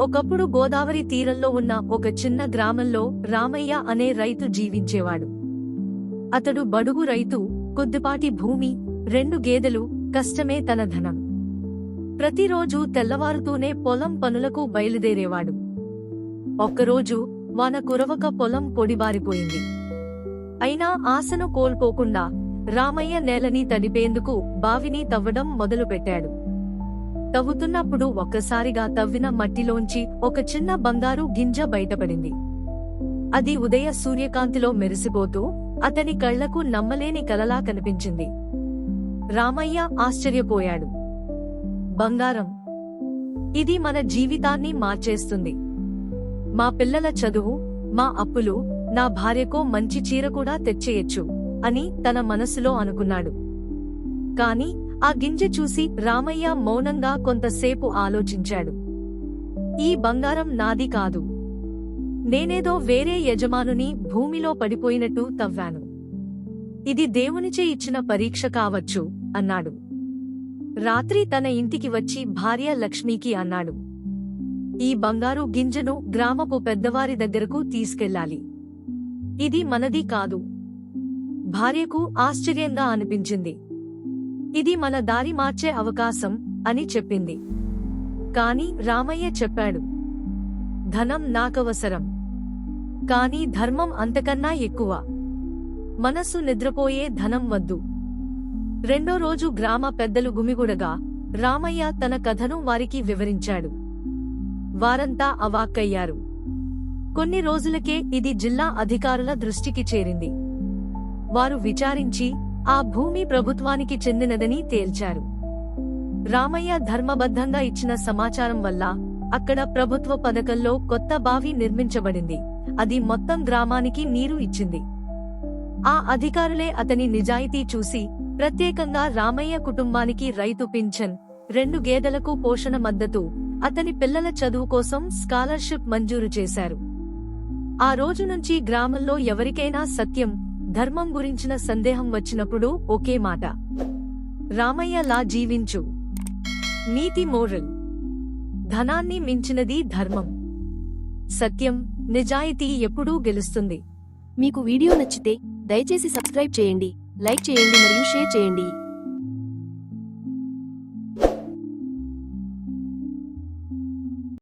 ఒకప్పుడు గోదావరి తీరంలో ఉన్న ఒక చిన్న గ్రామంలో రామయ్య అనే రైతు జీవించేవాడు. అతడు బడుగు రైతు కొద్దిపాటి భూమి రెండు గేదెలు కష్టమే తన ధనం. ప్రతిరోజు తెల్లవారుతూనే పొలం పనులకు బయలుదేరేవాడు. ఒక్కరోజు వాన కురవక పొలం పొడిబారిపోయింది. అయినా ఆశను కోల్పోకుండా రామయ్య నేలని తడిపేందుకు బావిని తవ్వడం మొదలుపెట్టాడు. తవ్వుతున్నప్పుడు ఒక్కసారిగా తవ్విన మట్టిలోంచి ఒక చిన్న బంగారు గింజ బయటపడింది. అది ఉదయ సూర్యకాంతిలో మెరిసిపోతూ అతని కళ్ళకు నమ్మలేని కలలా కనిపించింది. రామయ్య ఆశ్చర్యపోయాడు. బంగారం. ఇది మన జీవితాన్ని మార్చేస్తుంది. మా పిల్లల చదువు మా అప్పులు నా భార్యకో మంచి చీర కూడా తెచ్చేయచ్చు అని తన మనసులో అనుకున్నాడు. కాని ఆ గింజ చూసి రామయ్య మౌనంగా కొంతసేపు ఆలోచించాడు. ఈ బంగారం నాది కాదు. నేనేదో వేరే యజమానుని భూమిలో పడిపోయినట్టు తవ్వాను. ఇది దేవునిచే ఇచ్చిన పరీక్ష కావచ్చు అన్నాడు. రాత్రి తన ఇంటికి వచ్చి భార్య లక్ష్మికి అన్నాడు. ఈ బంగారు గింజను గ్రామపు పెద్దవారి దగ్గరకు తీసుకెళ్ళాలి. ఇది మనది కాదు. భార్యకు ఆశ్చర్యంగా అనిపించింది. ఇది మన దారి మార్చే అవకాశం అని చెప్పింది. కాని రామయ్య చెప్పాడు ధనం నాకవసరం. కాని ధర్మం అంతకన్నా ఎక్కువ. మనసు నిద్రపోయే ధనం వద్దు. రెండో రోజు గ్రామ పెద్దలు గుమిగూడగా రామయ్య తన కథను వారికి వివరించాడు. వారంతా అవాక్కయ్యారు. కొన్ని రోజులకే ఇది జిల్లా అధికారుల దృష్టికి చేరింది. వారు విచారించి ఆ భూమి ప్రభుత్వానికి చెందినదని తేల్చారు. రామయ్య ధర్మబద్ధంగా ఇచ్చిన సమాచారం వల్ల అక్కడ ప్రభుత్వ పథకంలో కొత్త బావి నిర్మించబడింది. అది మొత్తం గ్రామానికి నీరు ఇచ్చింది. ఆ అధికారులే అతని నిజాయితీ చూసి ప్రత్యేకంగా రామయ్య కుటుంబానికి రైతు పింఛన్ రెండు గేదెలకు పోషణ మద్దతు అతని పిల్లల చదువు కోసం స్కాలర్షిప్ మంజూరు చేశారు. ఆ రోజు నుంచి గ్రామంలో ఎవరికైనా సత్యం ధర్మం గురించిన సందేహం వచ్చినప్పుడు ఒకే మాట. రామయ్య లా జీవించు. నీతి మోరల్. ధనాన్ని మించినది ధర్మం. సత్యం నిజాయితీ ఎప్పుడూ గెలుస్తుంది. మీకు వీడియో నచ్చితే దయచేసి సబ్స్క్రైబ్ చేయండి లైక్ చేయండి మరియు షేర్ చేయండి.